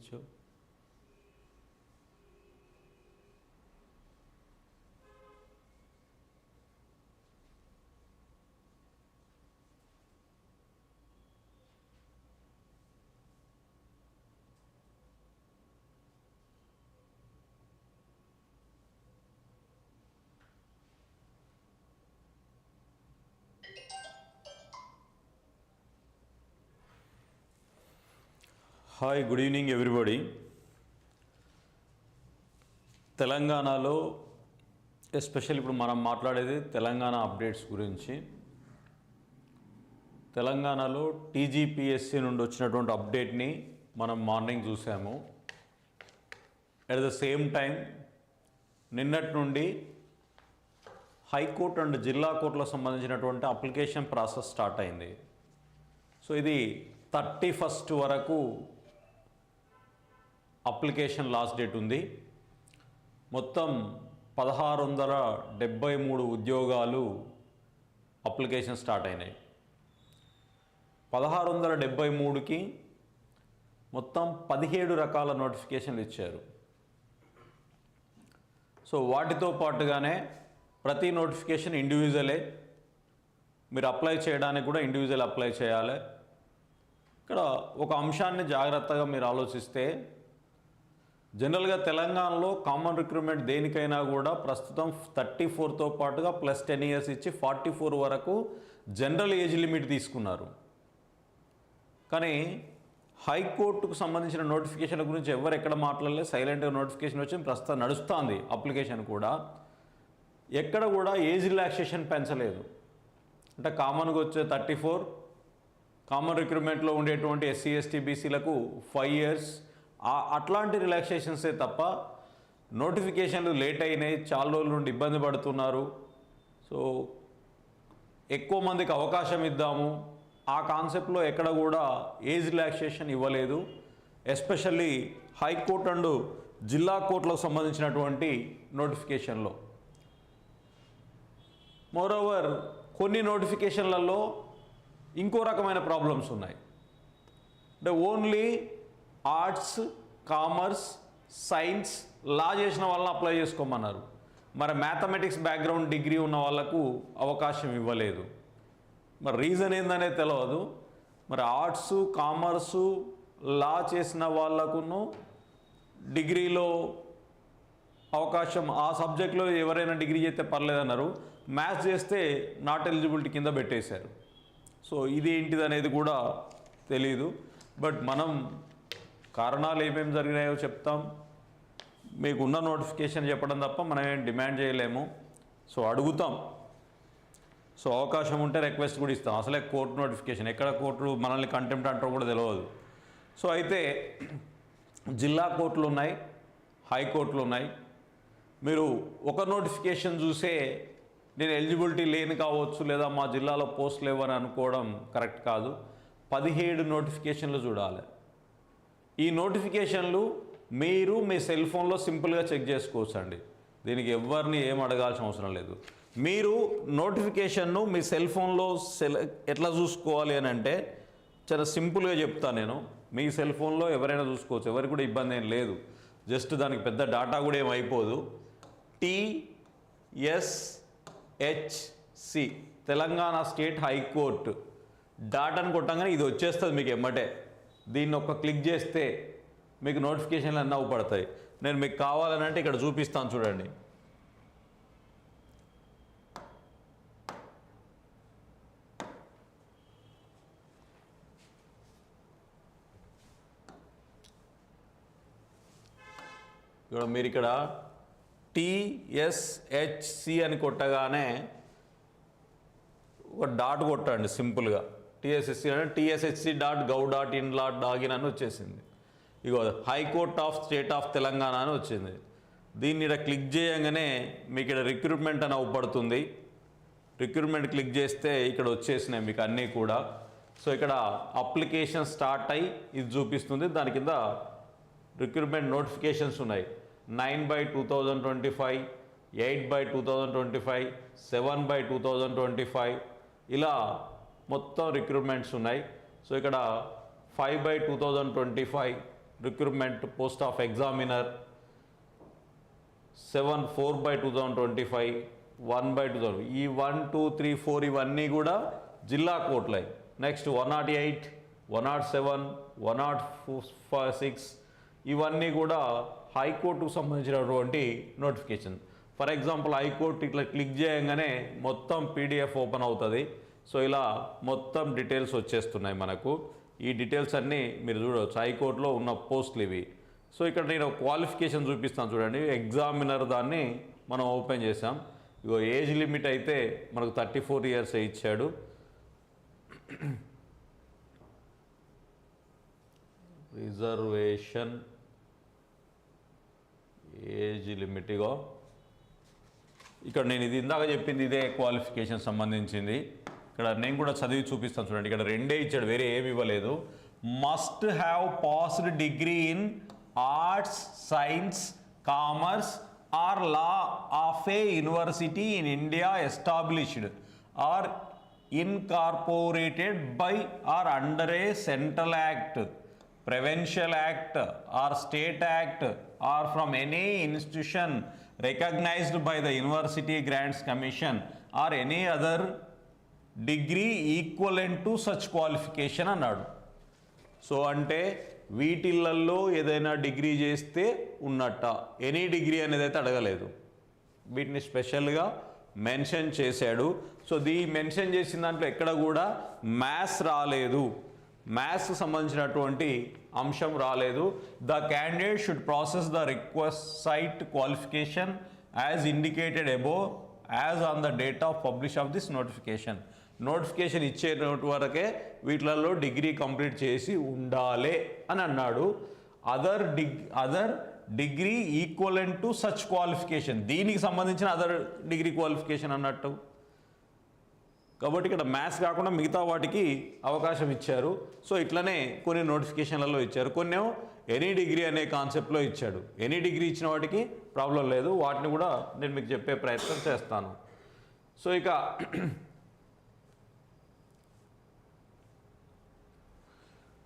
就。హాయ్ good evening everybody తెలంగాణలో special ఇప్పుడు మనం మాట్లాడేది తెలంగాణ అప్డేట్స్ గురించి. తెలంగాణలో టీజీపీఎస్సీ నుండి వచ్చినటువంటి అప్డేట్ని మనం మార్నింగ్ చూసాము. అట్ ద సేమ్ టైం నిన్నటి నుండి హైకోర్టు అండ్ జిల్లా కోర్టులకు సంబంధించినటువంటి అప్లికేషన్ ప్రాసెస్ స్టార్ట్ అయింది. సో ఇది థర్టీ ఫస్ట్ వరకు అప్లికేషన్ లాస్ట్ డేట్ ఉంది. మొత్తం పదహారు వందల డెబ్బై మూడు ఉద్యోగాలు అప్లికేషన్ స్టార్ట్ అయినాయి. పదహారు వందల డెబ్బై మూడుకి మొత్తం పదిహేడు రకాల నోటిఫికేషన్లు ఇచ్చారు. సో వాటితో పాటుగానే ప్రతి నోటిఫికేషన్ ఇండివిజువలే. మీరు అప్లై చేయడానికి కూడా ఇండివిజువల్ అప్లై చేయాలి. ఇక్కడ ఒక అంశాన్ని జాగ్రత్తగా మీరు ఆలోచిస్తే జనరల్గా తెలంగాణలో కామన్ రిక్రూట్మెంట్ దేనికైనా కూడా ప్రస్తుతం థర్టీ ఫోర్తో పాటుగా ప్లస్ టెన్ ఇయర్స్ ఇచ్చి ఫార్టీ ఫోర్ వరకు జనరల్ ఏజ్ లిమిట్ తీసుకున్నారు. కానీ హైకోర్టుకు సంబంధించిన నోటిఫికేషన్ల గురించి ఎవరు ఎక్కడ మాట్లాడలేదు సైలెంట్గా నోటిఫికేషన్ వచ్చి ప్రస్తుతం నడుస్తుంది అప్లికేషన్ కూడా. ఎక్కడ కూడా ఏజ్ రిలాక్సేషన్ పెంచలేదు. అంటే కామన్గా వచ్చే థర్టీ ఫోర్ కామన్ రిక్రూట్మెంట్లో ఉండేటువంటి ఎస్సీ ఎస్టీ బీసీలకు ఫైవ్ ఇయర్స్ అట్లాంటి రిలాక్సేషన్సే తప్ప నోటిఫికేషన్లు లేట్ అయినాయి చాలా రోజుల నుండి ఇబ్బంది పడుతున్నారు. సో ఎక్కువ మందికి అవకాశం ఇద్దాము. ఆ కాన్సెప్ట్లో ఎక్కడ కూడా ఏజ్ రిలాక్సేషన్ ఇవ్వలేదు. ఎస్పెషల్లీ హైకోర్టు అండ్ జిల్లా కోర్టులకు సంబంధించినటువంటి నోటిఫికేషన్లో మోరోవర్ కొన్ని నోటిఫికేషన్లలో ఇంకో రకమైన ప్రాబ్లమ్స్ ఉన్నాయి. అంటే only arts commerce science law చేసిన వాళ్ళని అప్లై చేసుకోమన్నారు. మరి మ్యాథమెటిక్స్ బ్యాక్గ్రౌండ్ డిగ్రీ ఉన్న వాళ్ళకు అవకాశం ఇవ్వలేదు. మరి రీజన్ ఏందనేది తెలియదు మరి ఆర్ట్స్ కామర్సు లా చేసిన వాళ్ళకును డిగ్రీలో అవకాశం ఆ సబ్జెక్ట్లో ఎవరైనా డిగ్రీ చేస్తే పర్లేదన్నారు. మ్యాథ్స్ చేస్తే నాట్ ఎలిజిబిలిటీ కింద పెట్టేశారు. సో ఇది ఏంటిది అనేది కూడా తెలీదు. బట్ మనం కారణాలు ఏమేమి జరిగినాయో చెప్తాం. మీకు ఉన్న నోటిఫికేషన్ చెప్పడం తప్ప మనం ఏం డిమాండ్ చేయలేము. సో అడుగుతాం. సో అవకాశం ఉంటే రిక్వెస్ట్ కూడా ఇస్తాం. అసలే కోర్టు నోటిఫికేషన్. ఎక్కడ కోర్టులు మనల్ని కంటెంప్ట్ అంటారో కూడా తెలియదు సో అయితే జిల్లా కోర్టులు ఉన్నాయి హైకోర్టులు ఉన్నాయి. మీరు ఒక నోటిఫికేషన్ చూసే నేను ఎలిజిబిలిటీ లేని కావచ్చు లేదా మా జిల్లాలో పోస్ట్ లేవని అనుకోవడం కరెక్ట్ కాదు. పదిహేడు నోటిఫికేషన్లు చూడాలి. ఈ నోటిఫికేషన్లు మీరు మీ సెల్ ఫోన్లో సింపుల్గా చెక్ చేసుకోవచ్చు అండి దీనికి ఎవరిని ఏం అడగాల్సిన అవసరం లేదు. మీరు నోటిఫికేషన్ను మీ సెల్ ఫోన్లో సెల్ ఎట్లా చూసుకోవాలి అని అంటే చాలా సింపుల్గా చెప్తాను నేను. మీ సెల్ ఫోన్లో ఎవరైనా చూసుకోవచ్చు. ఎవరికి కూడా ఇబ్బంది ఏం లేదు. జస్ట్ దానికి పెద్ద డాటా కూడా ఏం అయిపోదు. TSHC Telangana state high court డాటాను కొట్టంగానే ఇది వచ్చేస్తుంది మీకు ఎమ్మటే. దీన్ని ఒక్క క్లిక్ చేస్తే మీకు నోటిఫికేషన్లు అన్నీ పడతాయి నేను మీకు కావాలని అంటే ఇక్కడ చూపిస్తాను చూడండి. ఇక్కడ మీరు ఇక్కడ టిఎస్హెచ్సి అని కొట్టగానే ఒక డాట్ కొట్టండి సింపుల్గా. టిఎస్ఎస్సి అంటే TSHC dot gov dot in dot డాగిన్ అని వచ్చేసింది. ఇగో high court of state of Telangana అని వచ్చింది. దీన్ని ఇక్కడ క్లిక్ చేయగానే మీకు ఇక్కడ రిక్రూట్మెంట్ అని అవుపడుతుంది. రిక్రూట్మెంట్ క్లిక్ చేస్తే ఇక్కడ వచ్చేసినాయి మీకు అన్నీ కూడా. సో ఇక్కడ అప్లికేషన్ స్టార్ట్ అయ్యి ఇది చూపిస్తుంది. దాని కింద రిక్రూట్మెంట్ నోటిఫికేషన్స్ ఉన్నాయి. Nine by two thousand twenty five eight by two thousand twenty five seven by two thousand twenty five ఇలా మొత్తం రిక్రూట్మెంట్స్ ఉన్నాయి. సో ఇక్కడ five by two thousand twenty five recruitment post of examiner seven four by two thousand twenty five one by two thousand ఈ one two three four ఇవన్నీ కూడా జిల్లా కోర్టులై next one not eight one not seven one not five six ఇవన్నీ కూడా హైకోర్టుకు సంబంధించినటువంటి notification for example high court ఇట్లా click చేయగానే మొత్తం పీడిఎఫ్ ఓపెన్ అవుతుంది. సో ఇలా మొత్తం డీటెయిల్స్ వచ్చేస్తున్నాయి మనకు. ఈ డీటెయిల్స్ అన్నీ మీరు చూడవచ్చు. హైకోర్టులో ఉన్న పోస్టులు ఇవి. సో ఇక్కడ నేను క్వాలిఫికేషన్ చూపిస్తాను చూడండి. ఎగ్జామినర్ దాన్ని మనం ఓపెన్ చేసాం ఇగో ఏజ్ లిమిట్ అయితే మనకు థర్టీ ఫోర్ ఇయర్స్ ఇచ్చాడు. Reservation age limit. ఇగో ఇక్కడ నేను ఇది ఇందాక చెప్పింది ఇదే క్వాలిఫికేషన్ సంబంధించింది. ఇక్కడ నేను కూడా చదివి చూపిస్తాను చూడండి. ఇక్కడ రెండే ఇచ్చాడు వేరే ఏమి ఇవ్వలేదు. Must have passed degree in arts science commerce or law of a university in India established or incorporated by or under a central act provincial act or state act or from any institution recognised by the university grants commission or any other degree equivalent to such qualification అన్నాడు. So అంటే వీటిళ్ళల్లో ఏదైనా degree చేస్తే ఉన్నట్ట. Any degree అనేది అయితే అడగలేదు. వీటిని స్పెషల్గా మెన్షన్ చేశాడు. సో దీ మెన్షన్ చేసిన దాంట్లో ఎక్కడ కూడా మ్యాథ్స్ రాలేదు. మ్యాథ్స్ సంబంధించినటువంటి అంశం రాలేదు. The candidate should process the requisite qualification as indicated above as on the date of publish of this notification. Notification ఇచ్చే వరకే వీటిలలో డిగ్రీ కంప్లీట్ చేసి ఉండాలి అని అన్నాడు. Other dig other degree equivalent to such qualification దీనికి సంబంధించిన అదర్ డిగ్రీ క్వాలిఫికేషన్ అన్నట్టు. కాబట్టి ఇక్కడ మ్యాథ్స్ కాకుండా మిగతా వాటికి అవకాశం ఇచ్చారు. సో ఇట్లనే కొన్ని నోటిఫికేషన్లలో ఇచ్చారు. కొన్ని ఎనీ డిగ్రీ అనే కాన్సెప్ట్లో ఇచ్చాడు. ఎనీ డిగ్రీ ఇచ్చిన వాటికి ప్రాబ్లం లేదు. వాటిని కూడా నేను మీకు చెప్పే ప్రయత్నం చేస్తాను. సో ఇక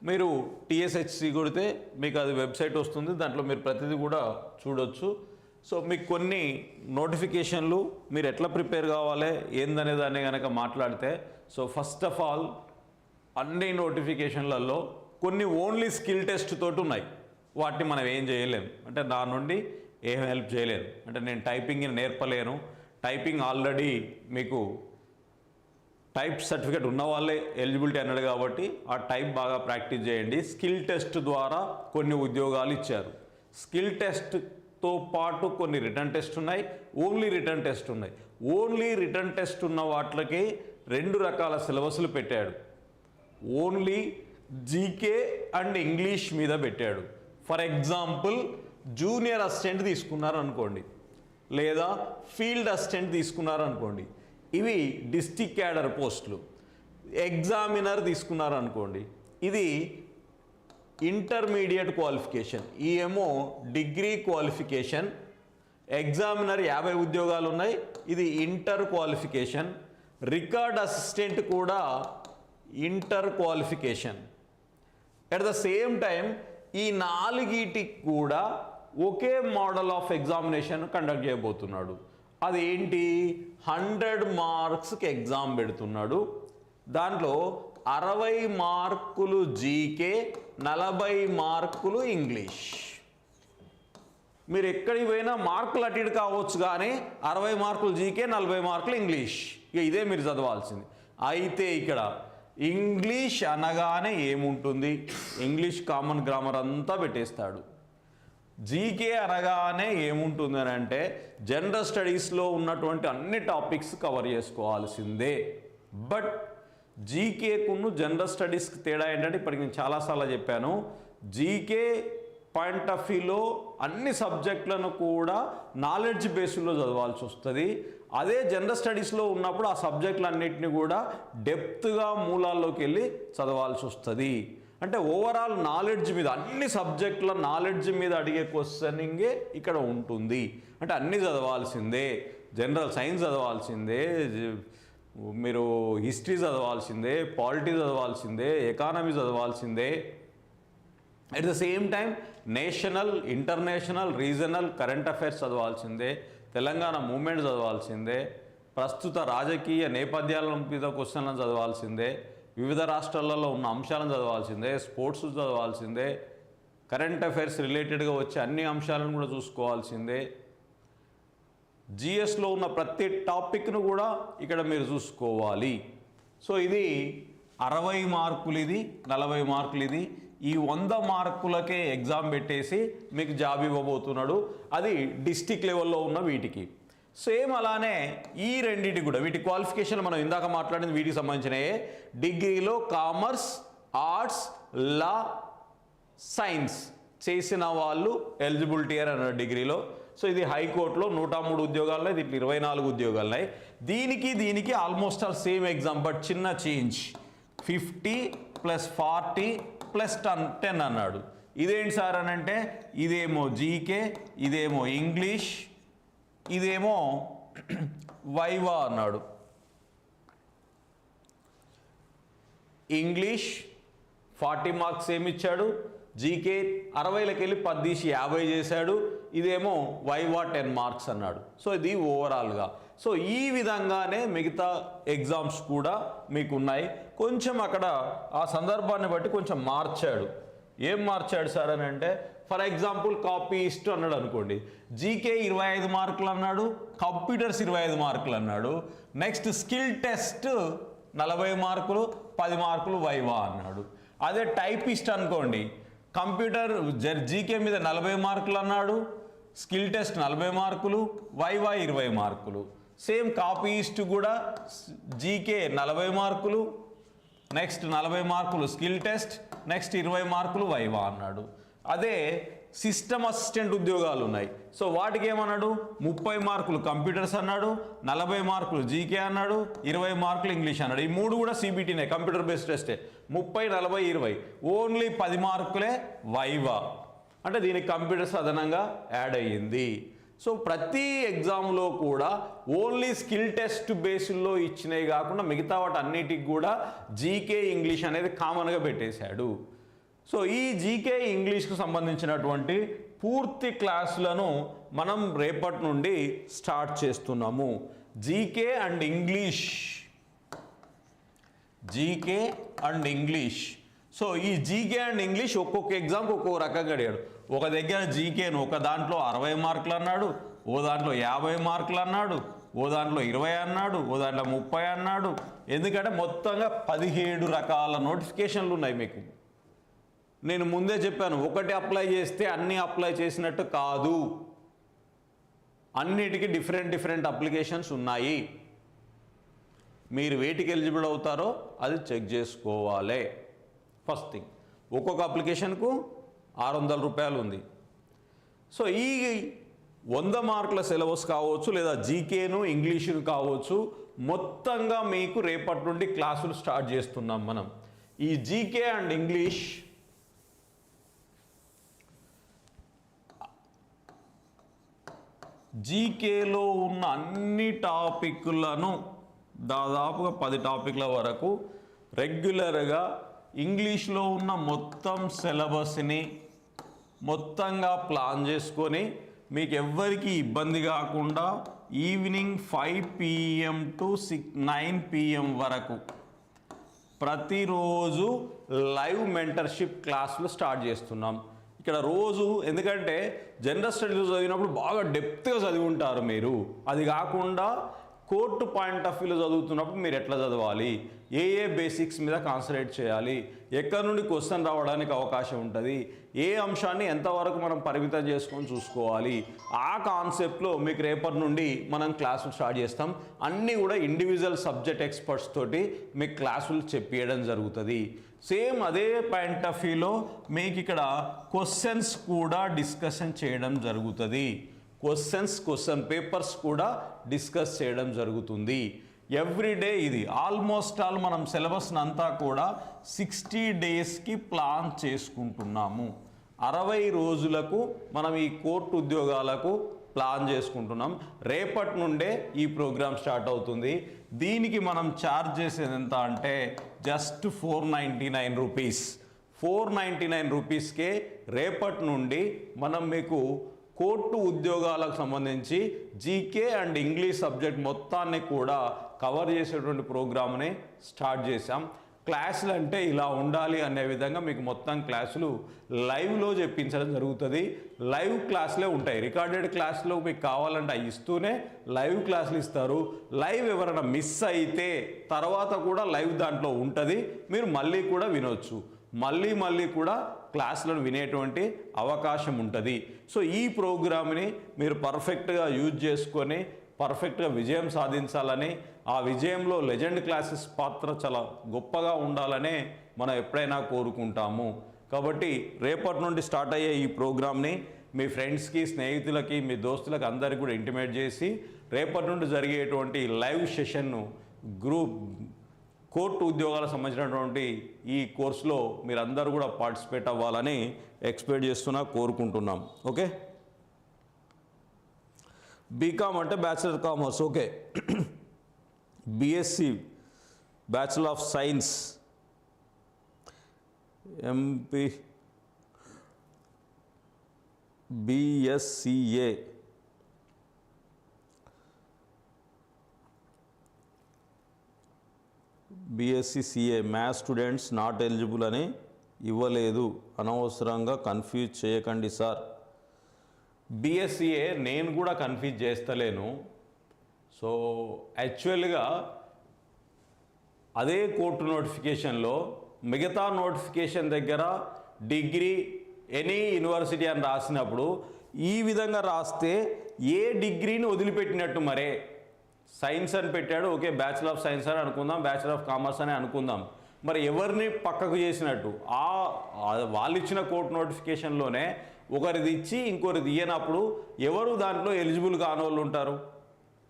మీరు టీఎస్హెచ్సి కొడితే మీకు అది వెబ్సైట్ వస్తుంది దాంట్లో మీరు ప్రతిదీ కూడా చూడొచ్చు. సో మీకు కొన్ని నోటిఫికేషన్లు మీరు ఎట్లా ప్రిపేర్ కావాలి ఏందనే దాన్ని కనుక మాట్లాడితే సో ఫస్ట్ ఆఫ్ ఆల్ అన్ని నోటిఫికేషన్లలో కొన్ని ఓన్లీ స్కిల్ టెస్ట్ తోటి ఉన్నాయి. వాటిని మనం ఏం చేయలేం. అంటే నా నుండి ఏం హెల్ప్ చేయలేదు. అంటే నేను టైపింగ్ నేర్పలేను. టైపింగ్ ఆల్రెడీ మీకు టైప్ సర్టిఫికేట్ ఉన్న వాళ్ళే ఎలిజిబిలిటీ అన్నాడు కాబట్టి ఆ టైప్ బాగా ప్రాక్టీస్ చేయండి. స్కిల్ టెస్ట్ ద్వారా కొన్ని ఉద్యోగాలు ఇచ్చారు. స్కిల్ టెస్ట్తో పాటు కొన్ని రిటర్న్ టెస్ట్ ఉన్నాయి. ఓన్లీ రిటర్న్ టెస్ట్ ఉన్నాయి. ఓన్లీ రిటర్న్ టెస్ట్ ఉన్న వాటికి రెండు రకాల సిలబస్లు పెట్టాడు. ఓన్లీ జీకే అండ్ ఇంగ్లీష్ మీద పెట్టాడు. ఫర్ ఎగ్జాంపుల్ జూనియర్ అసిస్టెంట్ తీసుకున్నారు అనుకోండి లేదా ఫీల్డ్ అసిస్టెంట్ తీసుకున్నారు అనుకోండి ఇవి డిస్టిక్ క్యాడర్ పోస్టులు. ఎగ్జామినర్ తీసుకున్నారు అనుకోండి ఇది ఇంటర్మీడియట్ క్వాలిఫికేషన్ ఈ ఏమో డిగ్రీ క్వాలిఫికేషన్ ఎగ్జామినర్ యాభై ఉద్యోగాలు ఉన్నాయి ఇది ఇంటర్ క్వాలిఫికేషన్ రికార్డ్ అసిస్టెంట్ కూడా inter qualification. At the same time ఈ నాలుగిటికి కూడా ఒకే మోడల్ ఆఫ్ ఎగ్జామినేషన్ కండక్ట్ చేయబోతున్నాడు. అదేంటి? హండ్రెడ్ మార్క్స్కి ఎగ్జామ్ పెడుతున్నాడు. దాంట్లో అరవై మార్కులు జీకే నలభై మార్కులు ఇంగ్లీష్. మీరు ఎక్కడికి పోయినా మార్కులు అటు కావచ్చు కానీ అరవై మార్కులు జీకే నలభై మార్కులు ఇంగ్లీష్. ఇక ఇదే మీరు చదవాల్సింది. అయితే ఇక్కడ ఇంగ్లీష్ అనగానే ఏముంటుంది? ఇంగ్లీష్ కామన్ గ్రామర్ అంతా పెట్టేస్తాడు. జీకే అనగానే ఏముంటుంది అని అంటే జనరల్ స్టడీస్లో ఉన్నటువంటి అన్ని టాపిక్స్ కవర్ చేసుకోవాల్సిందే. బట్ జీకేకును జనరల్ స్టడీస్కి తేడా ఏంటంటే ఇప్పటికి నేను చాలాసార్లు చెప్పాను జీకే పాయింట్ ఆఫ్ వ్యూలో అన్ని సబ్జెక్టులను కూడా నాలెడ్జ్ బేస్లో చదవాల్సి వస్తుంది. అదే జనరల్ స్టడీస్లో ఉన్నప్పుడు ఆ సబ్జెక్టులన్నింటినీ కూడా డెప్త్గా మూలాల్లోకి వెళ్ళి చదవాల్సి వస్తుంది. అంటే ఓవరాల్ నాలెడ్జ్ మీద అన్ని సబ్జెక్టుల నాలెడ్జ్ మీద అడిగే క్వశ్చనింగే ఇక్కడ ఉంటుంది. అంటే అన్ని చదవాల్సిందే. జనరల్ సైన్స్ చదవాల్సిందే. మీరు హిస్టరీ చదవాల్సిందే పాలిటీ చదవాల్సిందే economy చదవాల్సిందే. At the same time national international regional current affairs చదవాల్సిందే. Telangana movement చదవాల్సిందే. ప్రస్తుత రాజకీయ నేపథ్యాల మీద క్వశ్చన్లను చదవాల్సిందే. వివిధ రాష్ట్రాలలో ఉన్న అంశాలను చదవాల్సిందే స్పోర్ట్స్ చదవాల్సిందే కరెంట్ అఫైర్స్ రిలేటెడ్గా వచ్చే అన్ని అంశాలను కూడా చూసుకోవాల్సిందే. జిఎస్లో ఉన్న ప్రతి టాపిక్ను కూడా ఇక్కడ మీరు చూసుకోవాలి. సో ఇది అరవై మార్కులు ఇది నలభై మార్కులు ఇది. ఈ వంద మార్కులకే ఎగ్జామ్ పెట్టేసి మీకు జాబ్ ఇవ్వబోతున్నాడు. అది డిస్టిక్ లెవెల్లో ఉన్న వీటికి. సేమ్ అలానే ఈ రెండింటి కూడా. వీటి క్వాలిఫికేషన్ మనం ఇందాక మాట్లాడింది వీటికి సంబంధించినవి డిగ్రీలో కామర్స్ ఆర్ట్స్ లా సైన్స్ చేసిన వాళ్ళు ఎలిజిబిలిటీ అని అన్నారు డిగ్రీలో. సో ఇది హైకోర్టులో నూట మూడు ఉద్యోగాలు దీంట్లో ఇరవై నాలుగు ఉద్యోగాలు ఉన్నాయి దీనికి దీనికి almost all same exam but చిన్న change fifty plus forty plus టన్ టెన్ అన్నాడు. ఇదేంటి సార్ అని అంటే ఇదేమో జీకే ఇదేమో ఇంగ్లీష్ ఇదేమో వైవా అన్నాడు. ఇంగ్లీష్ ఫార్టీ మార్క్స్ ఏమి ఇచ్చాడు జీకే అరవైలకి వెళ్ళి పద్దీసి యాభై చేశాడు. ఇదేమో వైవా టెన్ మార్క్స్ అన్నాడు. సో ఇది ఓవరాల్గా. సో ఈ విధంగానే మిగతా ఎగ్జామ్స్ కూడా మీకు ఉన్నాయి కొంచెం అక్కడ ఆ సందర్భాన్ని బట్టి కొంచెం మార్చాడు. ఏం మార్చాడు సార్ అని అంటే ఫర్ ఎగ్జాంపుల్ కాపీ ఇస్ట్ అన్నాడు అనుకోండి. జీకే ఇరవై ఐదు మార్కులు అన్నాడు కంప్యూటర్స్ ఇరవై ఐదు మార్కులు అన్నాడు నెక్స్ట్ స్కిల్ టెస్ట్ నలభై మార్కులు పది మార్కులు వైవా అన్నాడు. అదే టైపిస్ట్ అనుకోండి కంప్యూటర్ జీకే మీద నలభై మార్కులు అన్నాడు స్కిల్ టెస్ట్ నలభై మార్కులు వైవా ఇరవై మార్కులు. సేమ్ కాపీయిస్ట్ కూడా జీకే నలభై మార్కులు నెక్స్ట్ నలభై మార్కులు స్కిల్ టెస్ట్ నెక్స్ట్ ఇరవై మార్కులు వైవా అన్నాడు. అదే సిస్టమ్ అసిస్టెంట్ ఉద్యోగాలు ఉన్నాయి సో వాటికి ఏమన్నాడు ముప్పై మార్కులు కంప్యూటర్స్ అన్నాడు నలభై మార్కులు జీకే అన్నాడు ఇరవై మార్కులు ఇంగ్లీష్ అన్నాడు. ఈ మూడు కూడా సిబిటీనే కంప్యూటర్ బేస్డ్ టెస్టే. ముప్పై నలభై ఇరవై. ఓన్లీ పది మార్కులే వైవా. అంటే దీనికి కంప్యూటర్స్ అదనంగా యాడ్ అయ్యింది. సో ప్రతి ఎగ్జామ్లో కూడా ఓన్లీ స్కిల్ టెస్ట్ బేస్లో ఇచ్చినవి కాకుండా మిగతా వాటి అన్నిటికి కూడా జీకే ఇంగ్లీష్ అనేది కామన్గా పెట్టేశాడు. సో ఈ జీకే ఇంగ్లీష్కు సంబంధించినటువంటి పూర్తి క్లాసులను మనం రేపటి నుండి స్టార్ట్ చేస్తున్నాము. GK and English. GK and English. So ఈ జీకే అండ్ ఇంగ్లీష్ ఒక్కొక్క ఎగ్జామ్కి ఒక్కొక్క రకంగా అడిగాడు ఒక దగ్గర జీకేను ఒక దాంట్లో అరవై మార్కులు అన్నాడు ఓ దాంట్లో యాభై మార్కులు అన్నాడు ఓ దాంట్లో ఇరవై అన్నాడు ఓ దాంట్లో ముప్పై అన్నాడు. ఎందుకంటే మొత్తంగా పదిహేడు రకాల నోటిఫికేషన్లు ఉన్నాయి మీకు. నేను ముందే చెప్పాను ఒకటి అప్లై చేస్తే అన్నీ అప్లై చేసినట్టు కాదు. అన్నిటికీ డిఫరెంట్ డిఫరెంట్ అప్లికేషన్స్ ఉన్నాయి. మీరు వేటికి ఎలిజిబుల్ అవుతారో అది చెక్ చేసుకోవాలి. ఫస్ట్ థింగ్ ఒక్కొక్క అప్లికేషన్కు ఆరు వందల రూపాయలు ఉంది. సో ఈ వంద మార్కుల సిలబస్ కావచ్చు లేదా జీకేను ఇంగ్లీషును కావచ్చు మొత్తంగా మీకు రేపటి నుండి క్లాసులు స్టార్ట్ చేస్తున్నాం మనం. ఈ జీకే అండ్ ఇంగ్లీష్ జీకేలో ఉన్న అన్ని టాపిక్లను దాదాపుగా పది టాపిక్ల వరకు రెగ్యులర్గా ఇంగ్లీష్లో ఉన్న మొత్తం సిలబస్ని మొత్తంగా ప్లాన్ చేసుకొని మీకు ఎవ్వరికి ఇబ్బంది కాకుండా evening five PM to six nine PM వరకు ప్రతిరోజు లైవ్ మెంటర్షిప్ క్లాసులు స్టార్ట్ చేస్తున్నాం. ఇక్కడ రోజు ఎందుకంటే జనరల్ స్టడీస్ చదివినప్పుడు బాగా డెప్త్గా చదివి ఉంటారు మీరు. అది కాకుండా కోర్టు పాయింట్ ఆఫ్ వ్యూలో చదువుతున్నప్పుడు మీరు ఎట్లా చదవాలి? ఏ ఏ బేసిక్స్ మీద కాన్సన్ట్రేట్ చేయాలి? ఎక్కడి నుండి క్వశ్చన్ రావడానికి అవకాశం ఉంటుంది? ఏ అంశాన్ని ఎంతవరకు మనం పరిమితం చేసుకొని చూసుకోవాలి? ఆ కాన్సెప్ట్లో మీకు రేపటి నుండి మనం క్లాసులు స్టార్ట్ చేస్తాం. అన్నీ కూడా ఇండివిజువల్ సబ్జెక్ట్ ఎక్స్పర్ట్స్ తోటి మీకు క్లాసులు చెప్పేయడం జరుగుతుంది. సేమ్ అదే పాయింట్ ఆఫ్ వ్యూలో మీకు ఇక్కడ క్వశ్చన్స్ కూడా డిస్కషన్ చేయడం జరుగుతుంది. క్వశ్చన్స్ క్వశ్చన్ పేపర్స్ కూడా డిస్కస్ చేయడం జరుగుతుంది. ఎవ్రీడే ఇది ఆల్మోస్ట్ ఆల్ మనం సిలబస్ని అంతా కూడా సిక్స్టీ డేస్కి ప్లాన్ చేసుకుంటున్నాము. అరవై రోజులకు మనం ఈ కోర్టు ఉద్యోగాలకు ప్లాన్ చేసుకుంటున్నాం. రేపటి నుండే ఈ ప్రోగ్రామ్ స్టార్ట్ అవుతుంది. దీనికి మనం ఛార్జ్ చేసేది ఎంత అంటే just four ninety nine rupees. Four ninety nine రూపీస్కే రేపటి నుండి మనం మీకు కోర్టు ఉద్యోగాలకు సంబంధించి జీకే అండ్ ఇంగ్లీష్ సబ్జెక్ట్ మొత్తాన్ని కూడా కవర్ చేసేటువంటి ప్రోగ్రామ్ని స్టార్ట్ చేశాం. క్లాసులు అంటే ఇలా ఉండాలి అనే విధంగా మీకు మొత్తం క్లాసులు లైవ్లో చెప్పించడం జరుగుతుంది. లైవ్ క్లాసులే ఉంటాయి. రికార్డెడ్ క్లాసులో మీకు కావాలంటే అవి ఇస్తూనే లైవ్ క్లాసులు ఇస్తారు. లైవ్ ఎవరైనా మిస్ అయితే తర్వాత కూడా లైవ్ దాంట్లో ఉంటుంది. మీరు మళ్ళీ కూడా వినొచ్చు. మళ్ళీ మళ్ళీ కూడా క్లాసులను వినేటువంటి అవకాశం ఉంటుంది. సో ఈ ప్రోగ్రామ్ని మీరు పర్ఫెక్ట్గా యూజ్ చేసుకొని పర్ఫెక్ట్గా విజయం సాధించాలని ఆ విజయంలో లెజెండ్ క్లాసెస్ పాత్ర చాలా గొప్పగా ఉండాలనే మనం ఎప్పుడైనా కోరుకుంటాము. కాబట్టి రేపటి నుండి స్టార్ట్ అయ్యే ఈ ప్రోగ్రామ్ని మీ ఫ్రెండ్స్కి స్నేహితులకి మీ దోస్తులకు అందరికీ కూడా ఇంటిమేట్ చేసి రేపటి నుండి జరిగేటువంటి లైవ్ సెషన్ను గ్రూప్ కోర్టు ఉద్యోగాలకు సంబంధించినటువంటి ఈ కోర్సులో మీరందరూ కూడా పార్టిసిపేట్ అవ్వాలని ఎక్స్పెక్ట్ చేస్తున్నా కోరుకుంటున్నాం. ఓకే? బీకామ్ అంటే bachelor commerce okay BSc bachelor of science MP BScA BSc CA maths students not eligible అని ఇవ్వలేదు. అనవసరంగా కన్ఫ్యూజ్ చేయకండి సార్ బీఎస్సీఏ నేను కూడా కన్ఫ్యూజ్ చేస్తలేను. సో యాక్చువల్గా అదే కోర్టు నోటిఫికేషన్లో మిగతా నోటిఫికేషన్ దగ్గర డిగ్రీ ఎనీ యూనివర్సిటీ అని రాసినప్పుడు ఈ విధంగా రాస్తే ఏ డిగ్రీని వదిలిపెట్టినట్టు మరే. సైన్స్ అని పెట్టాడు ఓకే బ్యాచిలర్ ఆఫ్ సైన్స్ అని అనుకుందాం బ్యాచిలర్ ఆఫ్ కామర్స్ అని అనుకుందాం. మరి ఎవరిని పక్కకు చేసినట్టు? ఆ ఆ- వాళ్ళు ఇచ్చిన కోర్టు నోటిఫికేషన్లోనే ఒకరిది ఇచ్చి ఇంకొకరిది ఇయ్యనప్పుడు ఎవరు దాంట్లో ఎలిజిబుల్ కాని వాళ్ళు ఉంటారు?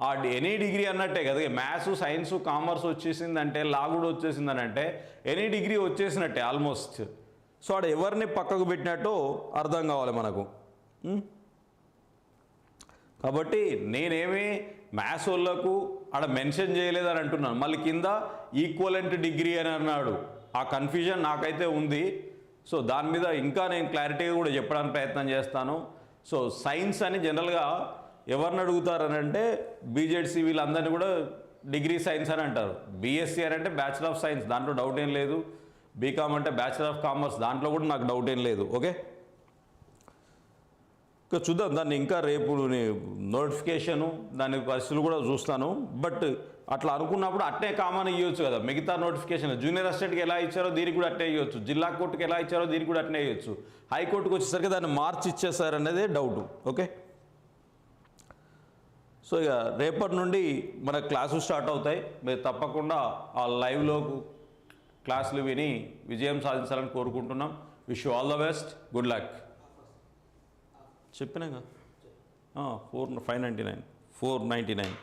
ఆ ఎనీ డిగ్రీ అన్నట్టే కదా మ్యాథ్స్ సైన్స్ కామర్స్ వచ్చేసిందంటే లా కూడా వచ్చేసిందని అంటే ఎనీ డిగ్రీ వచ్చేసినట్టే ఆల్మోస్ట్. సో ఆడ ఎవరిని పక్కకు పెట్టినట్టు అర్థం కావాలి మనకు. కాబట్టి నేనేమి మ్యాథ్స్ వాళ్ళకు ఆడ మెన్షన్ చేయలేదని అంటున్నాను. మళ్ళీ కింద ఈక్వలెంట్ డిగ్రీ అని అన్నాడు. ఆ కన్ఫ్యూజన్ నాకైతే ఉంది. సో దాని మీద ఇంకా నేను క్లారిటీగా కూడా చెప్పడానికి ప్రయత్నం చేస్తాను. సో సైన్స్ అని జనరల్గా ఎవరిని అడుగుతారని అంటే బీజెడ్సీ వీళ్ళందరినీ కూడా డిగ్రీ సైన్స్ అని అంటారు. బీఎస్సీ అని అంటే బ్యాచిలర్ ఆఫ్ సైన్స్ దాంట్లో డౌట్ ఏం లేదు. బీకామ్ అంటే బ్యాచిలర్ ఆఫ్ కామర్స్ దాంట్లో కూడా నాకు డౌట్ ఏం లేదు. ఓకే? ఇక చూద్దాం దాన్ని ఇంకా రేపు నోటిఫికేషను దాని పరిస్థితులు కూడా చూస్తాను. బట్ అట్లా అనుకున్నప్పుడు అట్టే కామన్ ఇవ్వచ్చు కదా. మిగతా నోటిఫికేషన్ జూనియర్ అసిస్టెంట్కి ఎలా ఇచ్చారో దీనికి కూడా అట్టే ఇవ్వచ్చు జిల్లా కోర్టుకి ఎలా ఇచ్చారో దీనికి కూడా అట్నే ఇవ్వచ్చు హైకోర్టుకి వచ్చేసరికి దాన్ని మార్చి ఇచ్చేసారనేదే డౌట్ ఓకే? సో ఇక రేపటి నుండి మన క్లాసులు స్టార్ట్ అవుతాయి. మీరు తప్పకుండా ఆ లైవ్లో క్లాసులు విని విజయం సాధించాలని కోరుకుంటున్నాం. Wish all the best good luck చెప్పినాగా? Four five ninety nine. Four ninety nine.